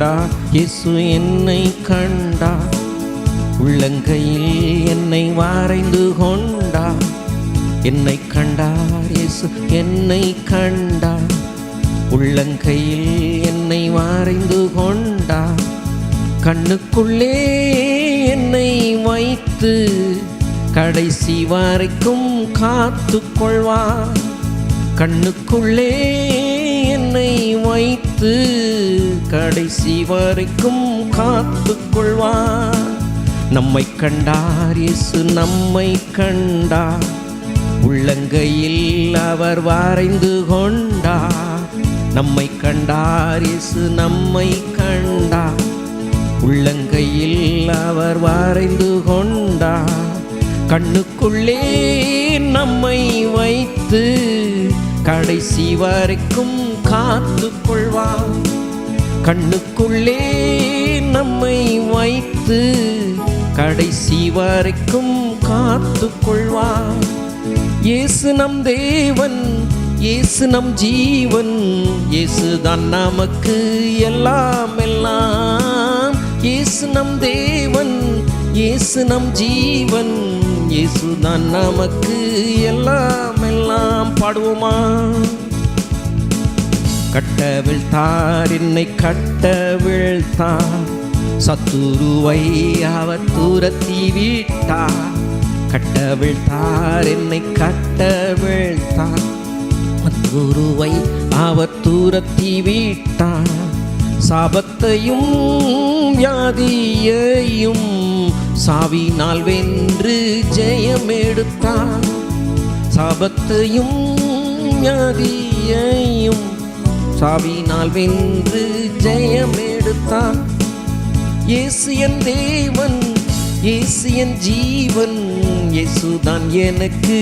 கண்டா? இயேசு என்னை கண்டா. உள்ளங்கையில் என்னை வாரைந்து கொண்டா. என்னை கண்டார் இயேசு என்னை கண்டா. உள்ளங்கையில் என்னை வாரைந்து கொண்டா. கண்ணுக்குள்ளே என்னை வைத்து கடைசி வரைக்கும் காத்து கொள்வார். கண்ணுக்குள்ளே என்னை வைத்து கடைசி வரைக்கும் காத்து கொள்வார். நம்மை கண்டார் இயேசு நம்மை கண்டார். உள்ளங்கையில் அவர் வரைந்து கொண்டார். நம்மை கண்டார் இயேசு நம்மை கண்டார். உள்ளங்கையில் அவர் வரைந்து கொண்டார். கண்ணுக்குள்ளே நம்மை வைத்து கடைசி வரைக்கும் காத்து கொள்வார். கண்ணுக்குள்ளே நம்மை வைத்து கடைசி வரைக்கும் காத்து கொள்வார். இயேசு நம் தேவன் இயேசு நம் ஜீவன் இயேசுதான் நமக்கு எல்லாம் எல்லாம். இயேசு நம் தேவன் இயேசு நம் ஜீவன் இயேசுதான் நமக்கு எல்லாம் எல்லாம். பாடுவோமா? கட்டவிழ்த்தார் என்னை கட்டவிழ்த்தார் சத்துருவை அவர் தூரத்தி விட்டார். கட்டவிழ்த்தார் என்னை கட்டவிழ்த்தார் சத்துருவை அவர் தூரத்தி விட்டார். சாபத்தையும் வியாதியையும் சாவினால் வென்று ஜெயம் எடுத்தார் சாபத்தையும் வியாதியையும் சாவினால் வென்று ஜெயம் எடுத்தான். இயேசு தேவன் இயேசு ஜீவன் இயேசுதான் எனக்கு.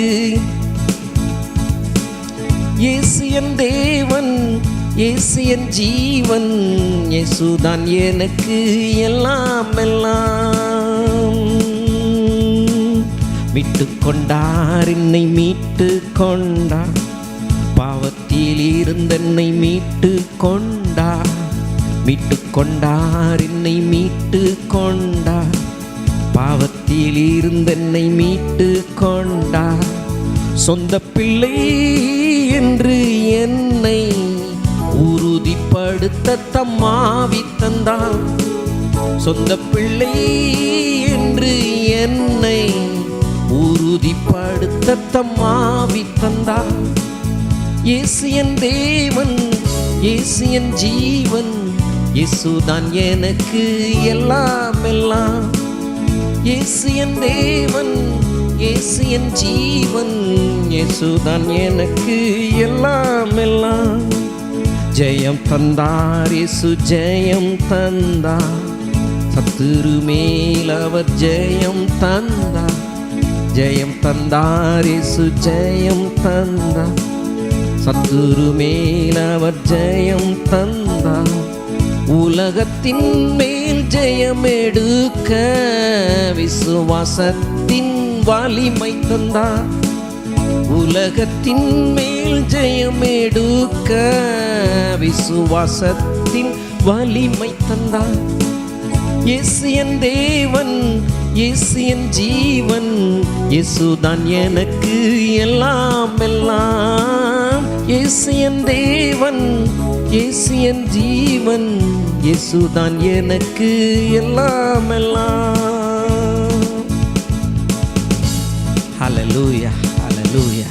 இயேசு தேவன் இயேசு ஜீவன் இயேசுதான் எனக்கு எல்லாம் எல்லாம். மீட்டு கொண்டார் என்னை மீட்டு கொண்டார். பாவத்தில் இருந்தென்னை மீட்டு கொண்டார். மீட்டு கொண்டார் என்னை மீட்டு கொண்டார். பாவத்தில் இருந்தென்னை மீட்டு கொண்டார். சொந்த பிள்ளை என்று என்னை உறுதிப்படுத்த தம்மாவி தந்தார். சொந்த பிள்ளை என்று என்னை உறுதிப்படுத்த தம்மாவி தந்தார். இயேசு என் தேவன் இயேசு என் ஜீவன் இயேசுதான் எனக்கு எல்லாம் எல்லாம். இயேசு என் தேவன் இயேசு என் ஜீவன் இயேசுதான் எனக்கு எல்லாம் எல்லாம். ஜெயம் தந்தார் இயேசு ஜெயம் தந்தார். சத்துரு மேல் அவர் ஜெயம் தந்தார். ஜெயம் தந்தார் இயேசு ஜெயம் தந்தார். சத்துரு மேல் அவர் ஜெயம் தந்தார். உலகத்தின் மேல் ஜெயம் எடுக்க விசுவாசத்தின் வலிமை தந்தார். உலகத்தின் மேல் ஜெயம் எடுக்க விசுவாசத்தின் வலிமை தந்தார். இயேசு என் தேவன் இயேசு என் ஜீவன் இயேசுதான் எனக்கு எல்லாம் எல்லாம் இயேசு தேவன் இயேசு ஜீவன் இயேசுதான் எனக்கு எல்லாம் எல்லாம் ஹalleluya ஹalleluya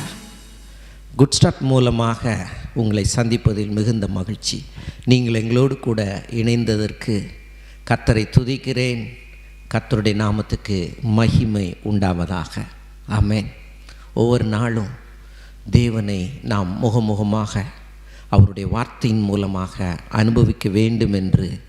குட் ஸ்டார்ட் மூலமாக உங்களை சந்திப்பதில் மிகுந்த மகிழ்ச்சி. நீங்கள் எங்களோடு கூட இணைந்ததற்கு கத்தரை துதிக்கிறேன். கத்தருடைய நாமத்துக்கு மகிமை உண்டாவதாக. ஆமேன். ஒவ்வொரு நாளும் தேவனை நாம் முகமுகமாக அவருடைய வார்த்தையின் மூலமாக அனுபவிக்க வேண்டும் என்று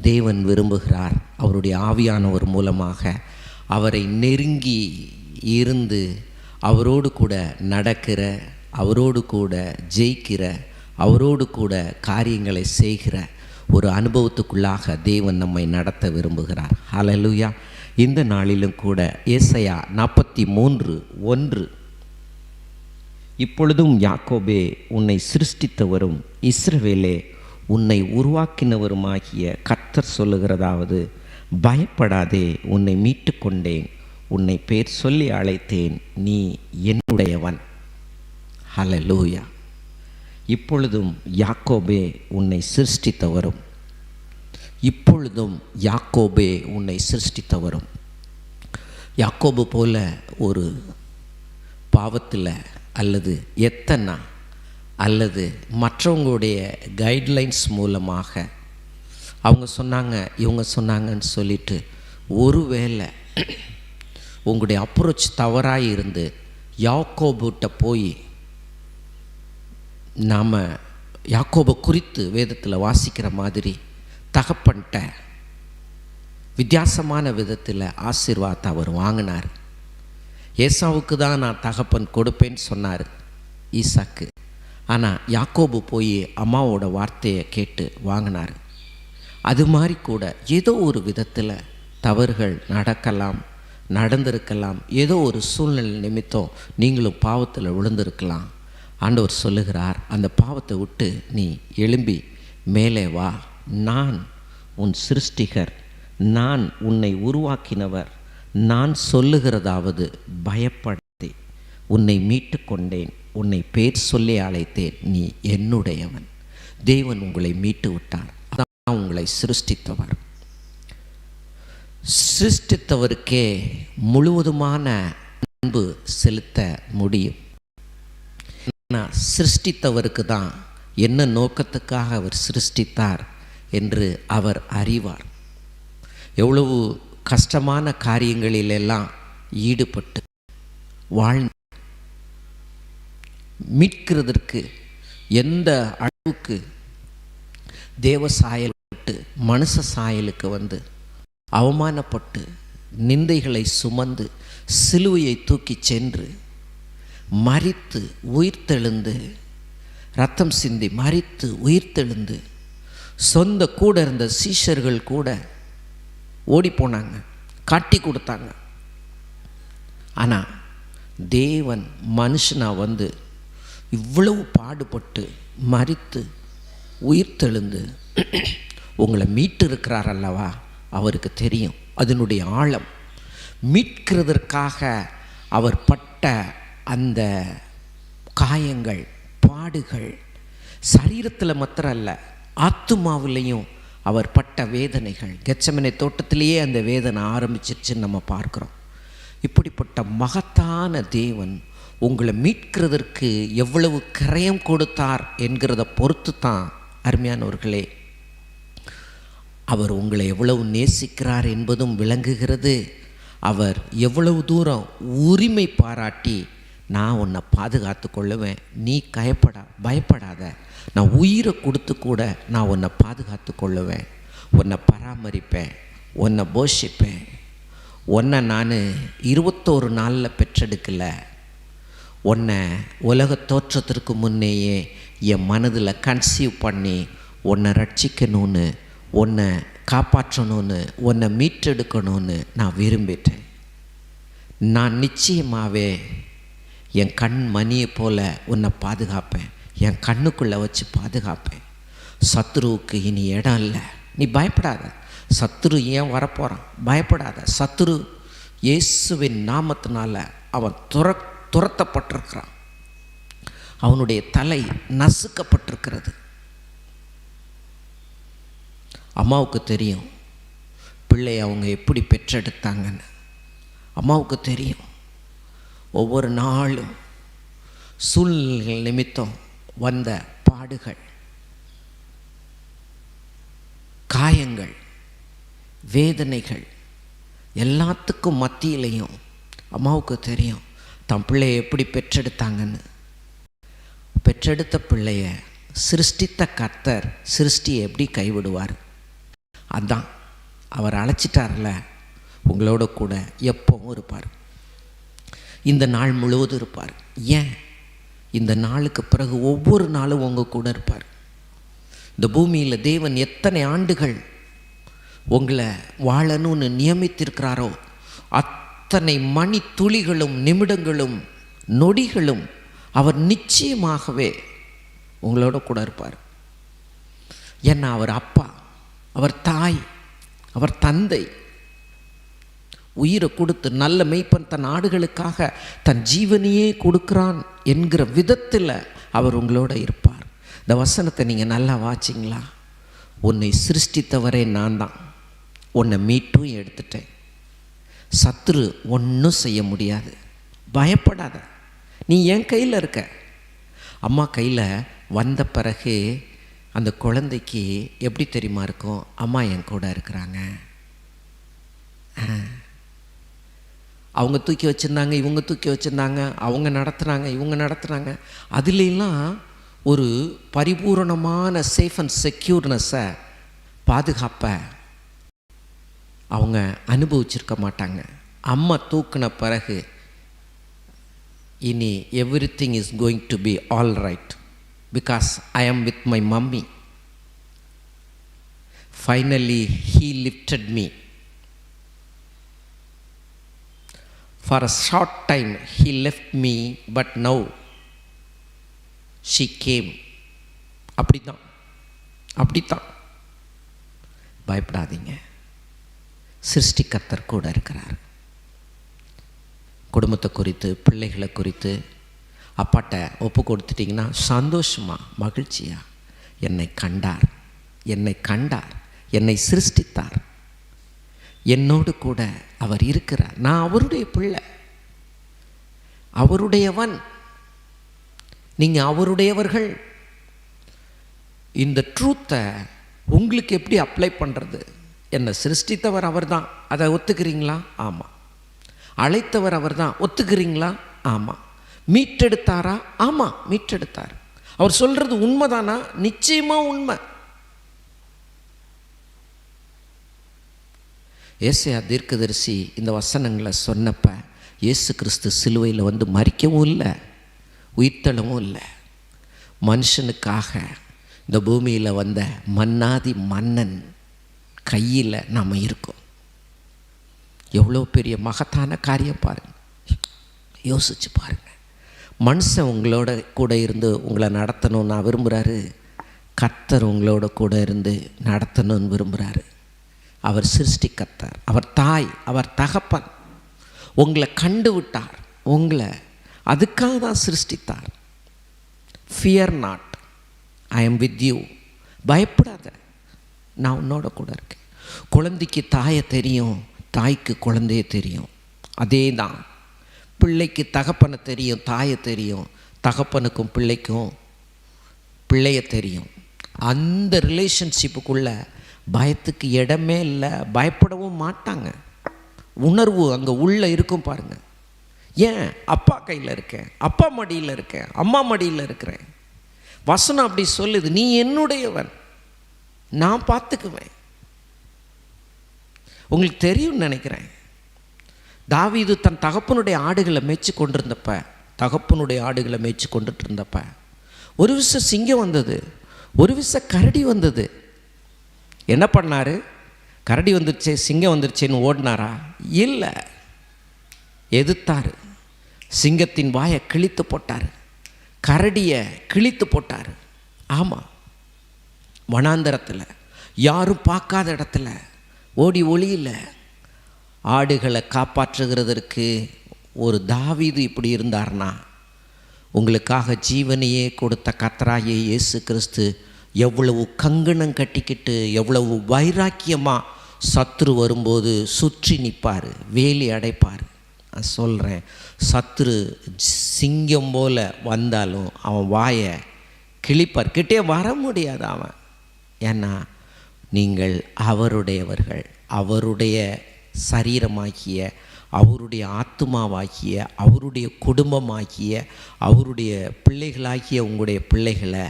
தேவன் விரும்புகிறார். அவருடைய ஆவியானவர் மூலமாக அவரை நெருங்கி இருந்து அவரோடு கூட நடக்கிற அவரோடு கூட ஜெயிக்கிற அவரோடு கூட காரியங்களை செய்கிற ஒரு அனுபவத்துக்குள்ளாக தேவன் நம்மை நடத்த விரும்புகிறார். ஹலலுயா இந்த நாளிலும் கூட ஏசையா நாற்பத்தி மூன்று ஒன்று இப்பொழுதும் யாக்கோபே உன்னை சிருஷ்டித்தவரும் இஸ்ரவேலே உன்னை உருவாக்கினவருமாகிய கர்த்தர் சொல்லுகிறதாவது பயப்படாதே உன்னை மீட்டு கொண்டேன் உன்னை பேர் சொல்லி அழைத்தேன் நீ என்னுடையவன். ஹலலூயா இப்பொழுதும் யாக்கோபே உன்னை சிருஷ்டித்தவரும். இப்பொழுதும் யாக்கோபே உன்னை சிருஷ்டித்தவரும். யாக்கோபு போல ஒரு பாவத்தில் அல்லது எத்தனா அல்லது மற்றவங்களுடைய கைட்லைன்ஸ் மூலமாக அவங்க சொன்னாங்க இவங்க சொன்னாங்கன்னு சொல்லிட்டு ஒருவேளை உங்களுடைய அப்ரோச் தவறாக இருந்து யாக்கோபுட்ட போய் நாம் யாக்கோபை குறித்து வேதத்தில் வாசிக்கிற மாதிரி தகப்பன்ட்ட வித்தியாசமான விதத்தில் ஆசீர்வாதத்தை அவர் வாங்கினார். ஏசாவுக்கு தான் நான் தகப்பன் கொடுப்பேன்னு சொன்னார் ஈசாக்கு. ஆனால் யாக்கோபு போய் அம்மாவோட வார்த்தையை கேட்டு வாங்கினார். அது மாதிரி கூட ஏதோ ஒரு விதத்தில் தவறுகள் நடக்கலாம் நடந்திருக்கலாம். ஏதோ ஒரு சூழ்நிலை நிமித்தம் நீங்களும் பாவத்தில் விழுந்திருக்கலாம். ஆண்டவர் சொல்லுகிறார் அந்த பாவத்தை விட்டு நீ எழும்பி மேலே வா. நான் உன் சிருஷ்டிகர். நான் உன்னை உருவாக்கினவர். நான் சொல்லுகிறதாவது பயப்படுத்தி உன்னை மீட்டு கொண்டேன் உன்னை பேர் சொல்லி அழைத்தேன் நீ என்னுடையவன். தேவன் உங்களை மீட்டு விட்டார் அதான் உங்களை சிருஷ்டித்தவர். சிருஷ்டித்தவருக்கே முழுவதுமான அன்பு செலுத்த முடியும். ஆனால் சிருஷ்டித்தவருக்கு தான் என்ன நோக்கத்துக்காக அவர் சிருஷ்டித்தார் என்று அவர் அறிவார். எவ்வளவு கஷ்டமான காரியங்களிலெல்லாம் ஈடுபட்டு வாழ்ந்து மீட்கிறதற்கு எந்த அளவுக்கு தேவ சாயல்பட்டு மனுஷ சாயலுக்கு வந்து அவமானப்பட்டு நிந்தைகளை சுமந்து சிலுவையை தூக்கி சென்று மறித்து உயிர்த்தெழுந்து ரத்தம் சிந்தி மறித்து உயிர்த்தெழுந்து சொந்த கூட இருந்த சீஷர்கள் கூட ஓடி போனாங்க காட்டி கொடுத்தாங்க. ஆனால் தேவன் மனுஷனாக வந்து இவ்வளவு பாடுபட்டு மறித்து உயிர்த்தெழுந்து உங்களை மீட்டு இருக்கிறார் அல்லவா? அவருக்கு தெரியும். அதனுடைய ஆழம். மீட்கிறதற்காக அவர் பட்ட அந்த காயங்கள் பாடுகள் சரீரத்தில் மாத்திரம் அல்ல ஆத்துமாவிலையும் அவர் பட்ட வேதனைகள். கெச்சமனை தோட்டத்திலேயே அந்த வேதனை ஆரம்பிச்சிருச்சுன்னு நம்ம பார்க்குறோம். இப்படிப்பட்ட மகத்தான தேவன் உங்களை மீட்கிறதற்கு எவ்வளவு கரையம் கொடுத்தார் என்கிறத பொறுத்து தான் அருமையானவர்களே அவர் உங்களை எவ்வளவு நேசிக்கிறார் என்பதும் விளங்குகிறது. அவர் எவ்வளவு தூரம் உரிமை பாராட்டி நான் உன்னை பாதுகாத்து கொள்ளுவேன் நீ கயப்படா பயப்படாத. நான் உயிரை கொடுத்து கூட நான் உன்னை பாதுகாத்து கொள்ளுவேன் உன்னை பராமரிப்பேன். உன்னை போஷிப்பேன் உன்னை நான் இருபத்தோரு நாளில் பெற்றெடுக்கல. உன்னை உலக தோற்றத்திற்கு முன்னேயே என் மனதில் கன்சீவ் பண்ணி உன்னை ரட்சிக்கணும்னு உன்னை காப்பாற்றணும்னு உன்னை மீட்டெடுக்கணும்னு நான் விரும்பிட்டேன். நான் நிச்சயமாகவே என் கண் மணியை போல் உன்னை பாதுகாப்பேன். என் கண்ணுக்குள்ளே வச்சு பாதுகாப்பேன். சத்ருவுக்கு இனி இடம் இல்லை. நீ பயப்படாத. சத்ரு ஏன் வரப்போகிறான் பயப்படாத. சத்ரு இயேசுவின் நாமத்தினால அவன் துர துரத்தப்பட்டிருக்கிறான். அவனுடைய தலை நசுக்கப்பட்டிருக்கிறது. அம்மாவுக்கு தெரியும். பிள்ளை அவங்க எப்படி பெற்றெடுத்தாங்கன்னு. அம்மாவுக்கு தெரியும். ஒவ்வொரு நாளும் சூழ்நிலைகள் நிமித்தம் வந்த பாடுகள் காயங்கள் வேதனைகள் எல்லாத்துக்கும் மத்தியிலையும் அம்மாவுக்கு தெரியும் தன் பிள்ளைய எப்படி பெற்றெடுத்தாங்கன்னு. பெற்றெடுத்த பிள்ளைய சிருஷ்டித்த கர்த்தர் சிருஷ்டியை எப்படி கைவிடுவார்? அதான் அவர் அழைச்சிட்டார்ல உங்களோட கூட எப்பவும் இருப்பார். இந்த நாள் முழுவதும் இருப்பார். ஏன்? இந்த நாளுக்கு பிறகு ஒவ்வொரு நாளும் உங்கள் கூட இருப்பார். இந்த பூமியில் தேவன் எத்தனை ஆண்டுகள் உங்களை வாழணும்னு நியமித்திருக்கிறாரோ அத்தனை மணி துளிகளும் நிமிடங்களும் நொடிகளும் அவர் நிச்சயமாகவே உங்களோட கூட இருப்பார். ஏன்னா அவர் அப்பா அவர் தாய் அவர் தந்தை உயிரை கொடுத்து நல்ல மெய்ப்பன் தன் ஆடுகளுக்காக தன் ஜீவனையே கொடுக்குறான் என்கிற விதத்தில் அவர் உங்களோட இருப்பார். இந்த வசனத்தை நீங்கள் நல்லா வாச்சிங்களா உன்னை சிருஷ்டித்தவரே நான் தான் உன்னை மீட்டும் எடுத்துட்டேன். சத்துரு ஒன்றும் செய்ய முடியாது. பயப்படாத. நீ என் கையில் இருக்க. அம்மா கையில் வந்த பிறகு அந்த குழந்தைக்கு எப்படி தெரியுமா இருக்கும்? அம்மா என் கூட இருக்கிறாங்க. அவங்க தூக்கி வச்சுருந்தாங்க இவங்க தூக்கி வச்சுருந்தாங்க அவங்க நடத்துகிறாங்க இவங்க நடத்துகிறாங்க அதுலாம் ஒரு பரிபூரணமான சேஃப் அண்ட் செக்யூர்னஸை பாதுகாப்பை அவங்க அனுபவிச்சிருக்க மாட்டாங்க. அம்மா தூக்கின பிறகு இனி everything is going to be all right because I am with my mummy finally he lifted me for a short time he left me but now she came அப்படி தான் அப்படித்தான். பயப்படாதீங்க. சிருஷ்டிகர்த்தர் கூட இருக்கிறார். குடும்பத்தை குறித்து பிள்ளைகளை குறித்து அப்பாட்ட ஒப்பு கொடுத்துட்டிங்கன்னா சந்தோஷமா மகிழ்ச்சியாக என்னை கண்டார். என்னை கண்டார். என்னை சிருஷ்டித்தார். என்னோடு கூட அவர் இருக்கிறார். நான் அவருடைய பிள்ளை. அவருடையவன். நீங்கள் அவருடையவர்கள். இந்த ட்ரூத்தை உங்களுக்கு எப்படி அப்ளை பண்ணுறது என்னை சிருஷ்டித்தவர் அவர் தான் அதை ஒத்துக்கிறீங்களா? ஆமாம் அழைத்தவர் அவர் தான் ஒத்துக்கிறீங்களா? ஆமாம் மீட்டெடுத்தாரா? ஆமாம் மீட்டெடுத்தார். அவர் சொல்கிறது உண்மைதானா? நிச்சயமாக உண்மை. ஏசையா தீர்க்கதரிசி இந்த வசனங்களை சொன்னப்ப இயேசு கிறிஸ்து சிலுவையில் வந்து மறிக்கவும் இல்லை உயிர்த்தளவும் இல்லை. மனுஷனுக்காக இந்த பூமியில் வந்த மன்னாதி மன்னன் கையில் நாம் இருக்கோம். எவ்வளோ பெரிய மகத்தான காரியம் பாருங்கள் யோசிச்சு பாருங்கள் மனுஷன் உங்களோட கூட இருந்து உங்களை நடத்தணும்னு நான் விரும்புகிறாரு கர்த்தர் உங்களோட கூட இருந்து நடத்தணும்னு விரும்புகிறாரு அவர் சிருஷ்டிக்கத்தார் அவர் தாய் அவர் தகப்பன். உங்களை கண்டு விட்டார். உங்களை அதுக்காக தான் சிருஷ்டித்தார். Fear not I am with you பயப்படாத. நான் உன்னோட கூட இருக்கேன். குழந்தைக்கு தாயை தெரியும் தாய்க்கு குழந்தைய தெரியும். அதே தான். பிள்ளைக்கு தகப்பனை தெரியும் தாயை தெரியும். தகப்பனுக்கும் பிள்ளைக்கும் பிள்ளைய தெரியும். அந்த ரிலேஷன்ஷிப்புக்குள்ளே பயத்துக்கு இடமே இல்லை பயப்படவும் மாட்டாங்க. உணர்வு அங்கே உள்ளே இருக்கும் பாருங்கள் ஏன்? அப்பா கையில் இருக்கேன் அப்பா மடியில் இருக்கேன் அம்மா மடியில் இருக்கிறேன். வசனம் அப்படி சொல்லுது நீ என்னுடையவன் நான் பார்த்துக்குவேன். உங்களுக்கு தெரியும்னு நினைக்கிறேன். தாவீது தன் தகப்பனுடைய ஆடுகளை மேய்ச்சி கொண்டிருந்தப்ப தகப்பனுடைய ஆடுகளை மேய்ச்சி கொண்டுட்டு இருந்தப்ப ஒரு விஷ சிங்கம் வந்தது ஒரு விஷ கரடி வந்தது. என்ன பண்ணார்? கரடி வந்துருச்சே சிங்கம் வந்துருச்சுன்னு ஓடினாரா? இல்லை. எதிர்த்தார். சிங்கத்தின் வாயை கிழித்து போட்டார். கரடியை கிழித்து போட்டார். ஆமாம் வனாந்தரத்தில். யாரும் பார்க்காத இடத்துல. ஓடி ஒளியில். ஆடுகளை காப்பாற்றுகிறதற்கு ஒரு தாவீது இப்படி இருந்தார்னா? உங்களுக்காக ஜீவனையே கொடுத்த கத்தராயே இயேசு கிறிஸ்து எவ்வளவு கங்கணம் கட்டிக்கிட்டு எவ்வளவு வைராக்கியமாக சத்ரு வரும்போது சுற்றி நிற்பார் வேலி அடைப்பார். நான் சொல்கிறேன் சத்ரு சிங்கம் போல வந்தாலும் அவன் வாயை கிழிப்பார். கிட்டே வர முடியாது அவன். ஏன்னா நீங்கள் அவருடையவர்கள் அவருடைய சரீரமாகிய அவருடைய ஆத்மாவாகிய அவருடைய குடும்பமாகிய அவருடைய பிள்ளைகளாகிய உங்களுடைய பிள்ளைகளை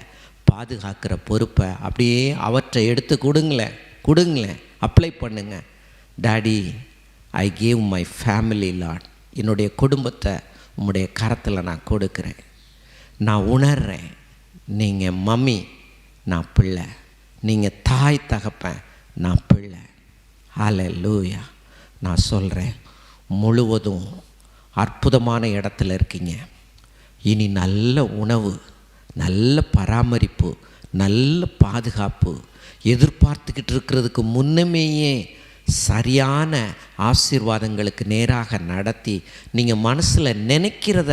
பாதுகாக்கிற பொறுப்பை அப்படியே அவற்றை எடுத்து கொடுங்களேன். கொடுங்களேன். அப்ளை பண்ணுங்க. Daddy I gave my family Lord என்னுடைய குடும்பத்தை உம்முடைய கரத்தில் நான் கொடுக்குறேன். நான் உணர்றேன். நீங்கள் மம்மி நான் பிள்ளை. நீங்கள் தாய் தகப்பேன் நான் பிள்ளை. அல லூயா நான் சொல்கிறேன் முழுவதும் அற்புதமான இடத்துல இருக்கீங்க. இனி நல்ல உணவு நல்ல பராமரிப்பு நல்ல பாதுகாப்பு. எதிர்பார்த்துக்கிட்டு இருக்கிறதுக்கு முன்னமேயே சரியான ஆசீர்வாதங்களுக்கு நேராக நடத்தி நீங்கள் மனசில் நினைக்கிறத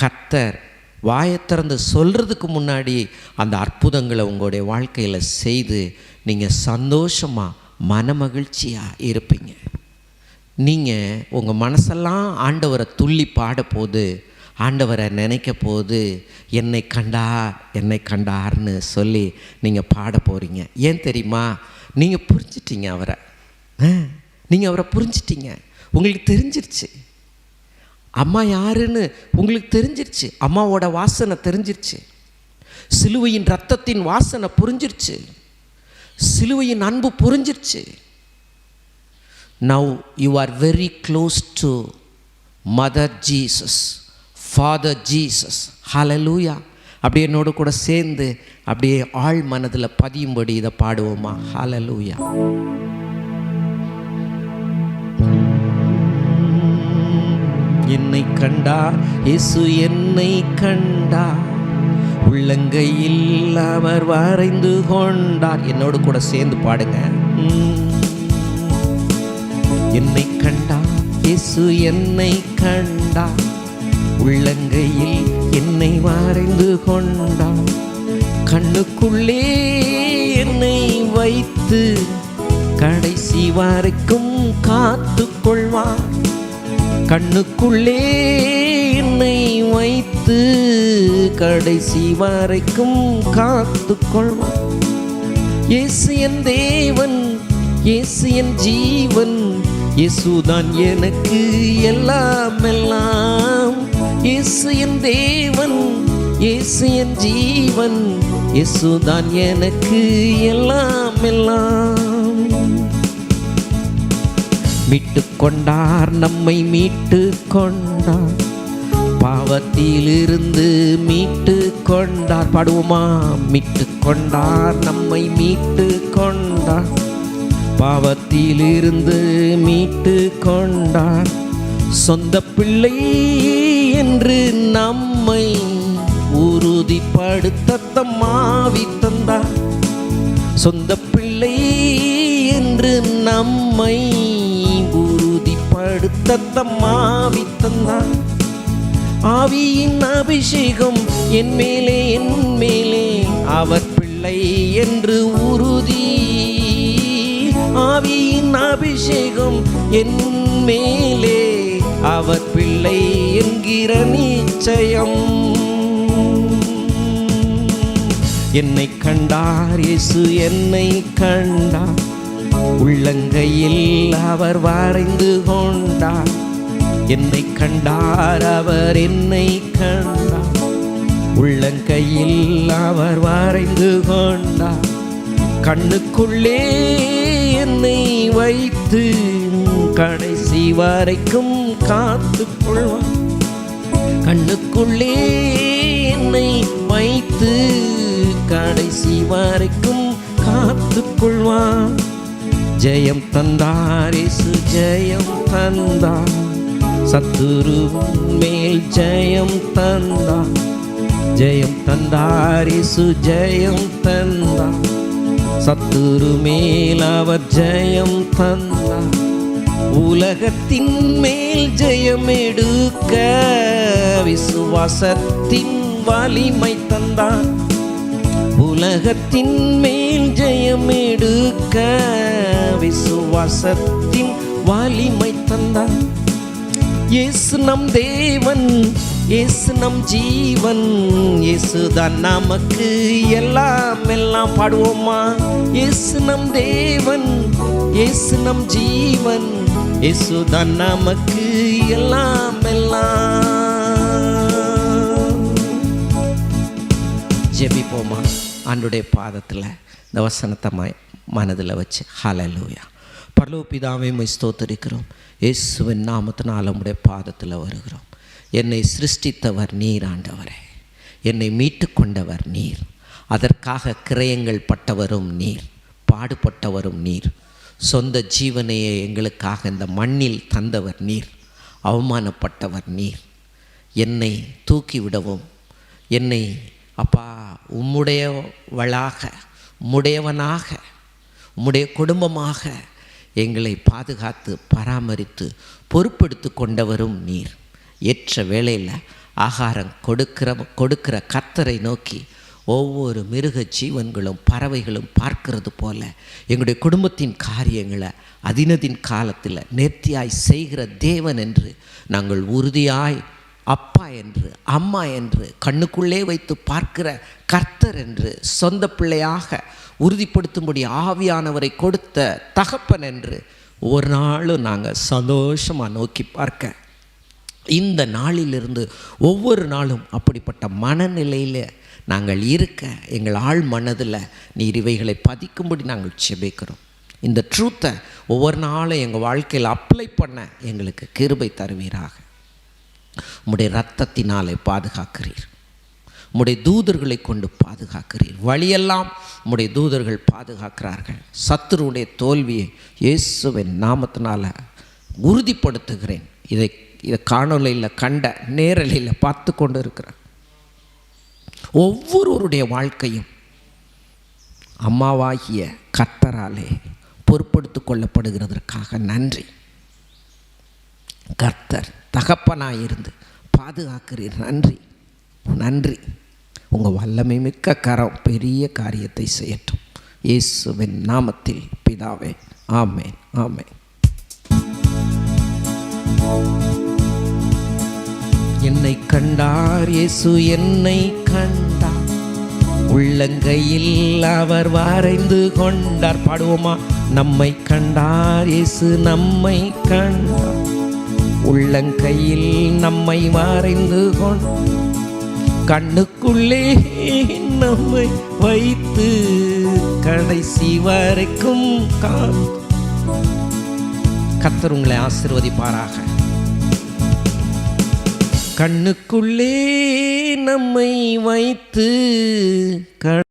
கத்தர் வாயை திறந்து சொல்கிறதுக்கு முன்னாடி அந்த அற்புதங்களை உங்களுடைய வாழ்க்கையில் செய்து நீங்கள் சந்தோஷமாக மனமகிழ்ச்சியாக இருப்பீங்க. நீங்கள் உங்கள் மனசெல்லாம் ஆண்டவரை துள்ளி பாட போது ஆண்டவரை நினைக்க போது என்னை கண்டா என்னை கண்டார்னு சொல்லி நீங்கள் பாட போகிறீங்க ஏன் தெரியுமா? நீங்கள் புரிஞ்சிட்டீங்க அவரை. நீங்கள் அவரை புரிஞ்சிட்டீங்க. உங்களுக்கு தெரிஞ்சிருச்சு. அம்மா யாருன்னு உங்களுக்கு தெரிஞ்சிருச்சு. அம்மாவோட வாசனை தெரிஞ்சிருச்சு. சிலுவையின் ரத்தத்தின் வாசனை புரிஞ்சிருச்சு. சிலுவையின் அன்பு புரிஞ்சிருச்சு. Now you are very close to mother Jesus father Jesus hallelujah அப்படியே என்னோட கூட சேர்ந்து அப்படியே ஆழ் மனதில் பதியும்படி இதை பாடுவோமா? ஹலலூயா என்னை கண்டா இயேசு என்னை கண்டா உள்ளங்கையில் அவர் வரைந்து கொண்டார். என்னோடு கூட சேர்ந்து பாடுங்க. என்னை கண்டா இயேசு என்னை கண்டா உள்ளங்கையில் என்னை மறைந்து கொண்டான். கண்ணுக்குள்ளே என்னை வைத்து கடைசி வரைக்கும் காத்து கொள்வான். கண்ணுக்குள்ளே என்னை வைத்து கடைசி வரைக்கும் காத்து கொள்வான். இயேசு என் தேவன் இயேசு என் ஜீவன் இயேசுதான் எனக்கு எல்லாம் எல்லாம் இயேசு என் தேவன் இயேசு என் ஜீவன் இயேசுதான் எனக்கு எல்லாம் எல்லாம். மீட்டு கொண்டார் நம்மை மீட்டு கொண்டார். பாவத்திலிருந்து மீட்டு கொண்டார். பாடுவோமா? மீட்டு கொண்டார் நம்மை மீட்டு கொண்டார். பாவத்திலிருந்து மீட்டு கொண்டார். சொந்த பிள்ளை என்று நம்மை உறுதிப்படுத்த தம்மாவி தந்தார். சொந்த பிள்ளை என்று நம்மை உறுதிப்படுத்த தம்மாவி தந்தார். ஆவியின் அபிஷேகம் என் மேலே என் மேலே அவர் பிள்ளை என்று உறுதி. ஆவியின் அபிஷேகம் என் மேலே அவர் இல்லை என்கிற நிச்சயம். என்னை கண்டார் இயேசு என்னை கண்டார். உள்ளங்கையில் அவர் வரைந்து கொண்டார். என்னை கண்டார் அவர் என்னை கண்டார். உள்ளங்கையில் அவர் வரைந்து கொண்டார். கண்ணுக்குள்ளே என்னை வைத்து கடை கடைசி வரைக்கும் காத்து கொள்வான் கண்ணுக்குள்ளே என்னை வைத்து கடைசி வரைக்கும் காத்து கொள்வான் ஜெயம் தந்தார் ஜெயம் தந்தார். சத்துரு மேல் ஜெயம் தந்தார். ஜெயம் தந்தார் ஜெயம் தந்தார். சத்துரு மேல் அவர் ஜெயம் தந்தார். உலகத்தின் மேல் ஜெயம் எடுக்க விசுவாசத்தின் வலிமை தந்தான். உலகத்தின் மேல் ஜெயம் எடுக்க விசுவாசத்தின் வலிமை தந்தான். இயேசு நம் தேவன் இயேசு நம் ஜீவன் இயேசுதான் நமக்கு எல்லாம் எல்லாம் பாடுவோமா? இயேசு நம் தேவன் இயேசு நம் ஜீவன். இயேசுதான் நமக்கு எல்லாம் எல்லாம். ஜெபிப்போமா? ஆண்டுடைய பாதத்தில் இந்த வசனத்தை மனதில் வச்சு. ஹலலூயா பரலோக பிதாவை ஸ்தோத்தரிக்கிறோம். இயேசுவின் நாமத்தினால் உம்முடைய பாதத்தில் வருகிறோம். என்னை சிருஷ்டித்தவர் நீர் ஆண்டவரே. என்னை மீட்டு கொண்டவர் நீர். அதற்காக கிரயங்கள் பட்டவரும் நீர். பாடுபட்டவரும் நீர். சொந்த ஜீவனையை எங்களுக்காக இந்த மண்ணில் தந்தவர் நீர் அவமானப்பட்டவர் நீர். என்னை தூக்கிவிடவும் என்னை அப்பா உம்முடையவளாக உம்முடையவனாக உம்முடைய குடும்பமாக எங்களை பாதுகாத்து பராமரித்து பொறுப்பெடுத்து கொண்டவரும் நீர். ஏற்ற வேளையில் ஆகாரம் கொடுக்கிற கொடுக்கிற கத்தரை நோக்கி ஒவ்வொரு மிருக ஜீவன்களும் பறவைகளும் பார்க்கிறது போல எங்களுடைய குடும்பத்தின் காரியங்களை அதினதின் காலத்தில் நேர்த்தியாய் செய்கிற தேவன் என்று நாங்கள் உறுதியாய் அப்பா என்று அம்மா என்று கண்ணுக்குள்ளே வைத்து பார்க்கிற கர்த்தர் என்று சொந்த பிள்ளையாக உறுதிப்படுத்தும்படி ஆவியானவரை கொடுத்த தகப்பன் என்று ஒரு நாளும் நாங்கள் சந்தோஷமாக நோக்கி பார்க்க. இந்த நாளிலிருந்து ஒவ்வொரு நாளும் அப்படிப்பட்ட மனநிலையில் நாங்கள் இருக்க எங்கள் ஆழ் மனதில் நீர் இவைகளை பதிக்கும்படி நாங்கள் செபிக்கிறோம் இந்த ட்ரூத்தை ஒவ்வொரு நாளும் எங்கள் வாழ்க்கையில் அப்ளை பண்ண எங்களுக்கு கிருபை தருவீராக. உம்முடைய ரத்தத்தினாலே பாதுகாக்கிறீர். உம்முடைய தூதர்களை கொண்டு பாதுகாக்கிறீர். வழியெல்லாம் உம்முடைய தூதர்கள் பாதுகாக்கிறார்கள். சத்துருடைய தோல்வியை இயேசுவின் நாமத்தினால் உறுதிப்படுத்துகிறேன். இதை இதை காணொலியில் கண்ட நேரலையில் பார்த்து கொண்டு இருக்கிறேன் ஒவ்வொருவருடைய வாழ்க்கையும் அம்மாவாகிய கர்த்தராலே பொறுப்படுத்து கொள்ளப்படுகிறதற்காக நன்றி. கர்த்தர் தகப்பனாயிருந்து பாதுகாக்கிறீர். நன்றி. நன்றி. உங்கள் வல்லமை மிக்க கரம் பெரிய காரியத்தை செய்யட்டும். இயேசுவின் நாமத்தில் பிதாவே. ஆமேன். ஆமேன். என்னை கண்டார் இயேசு என்னை கண்டார். உள்ளங்கையில் அவர் வரைந்து கொண்டார். பாடுவோமா? நம்மை கண்டார் இயேசு நம்மை கண்டார். உள்ளங்கையில் நம்மை வரைந்து கொண் கண்ணுக்குள்ளே நம்மை வைத்து கடைசி வரைக்கும் கத்தர் உங்களை ஆசிர்வதிப்பாராக. கண்ணுக்குள்ளே நம்மை வைத்து க